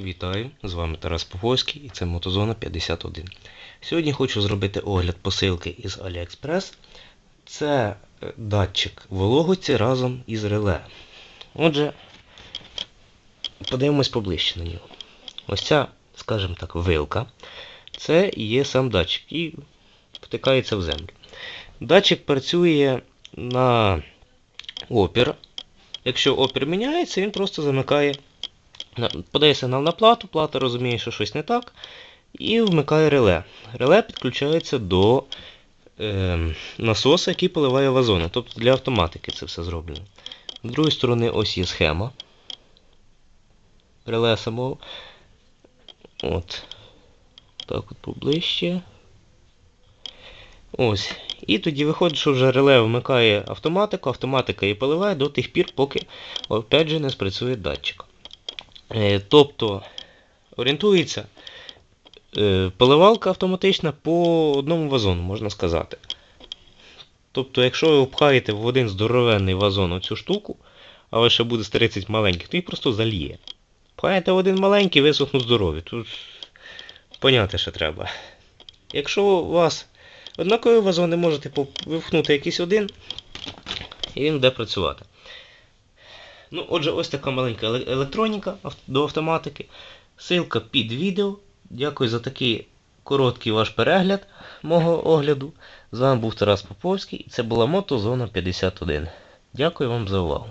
Вітаю, з вами Тарас Поповський і це Мотозона 51. Сьогодні хочу зробити огляд посилки із AliExpress. Це е, датчик вологості разом із реле. Отже, подивимось поближче на нього. Ось ця, скажімо так, вилка. Це є сам датчик і втикається в землю. Датчик працює на опір. Якщо опір міняється, він просто замикає подає сигнал на плату, плата розуміє, що щось не так, і вмикає реле. Реле підключається до е, насоса, який поливає вазони. Тобто для автоматики це все зроблено. З другої сторони, ось є схема. Реле самого. От. Так от поближче. Ось. І тоді виходить, що вже реле вмикає автоматику, автоматика її поливає до тих пір, поки опять же не спрацює датчик. Е, Тобто орієнтується е, поливалка автоматична по одному вазону, можна сказати. Тобто, якщо ви впхаєте в один здоровенний вазон оцю штуку, але ще буде з 30 маленьких, то їх просто зальє. Пхаєте в один маленький, висохнуть здорові. Тут поняти ще треба. Якщо у вас однакові вазони, можете випхнути якийсь один, і він буде працювати. Ну, отже, ось така маленька електроніка до автоматики. Силка під відео. Дякую за такий короткий ваш перегляд мого огляду. З вами був Тарас Поповський і це була Мотозона 51. Дякую вам за увагу.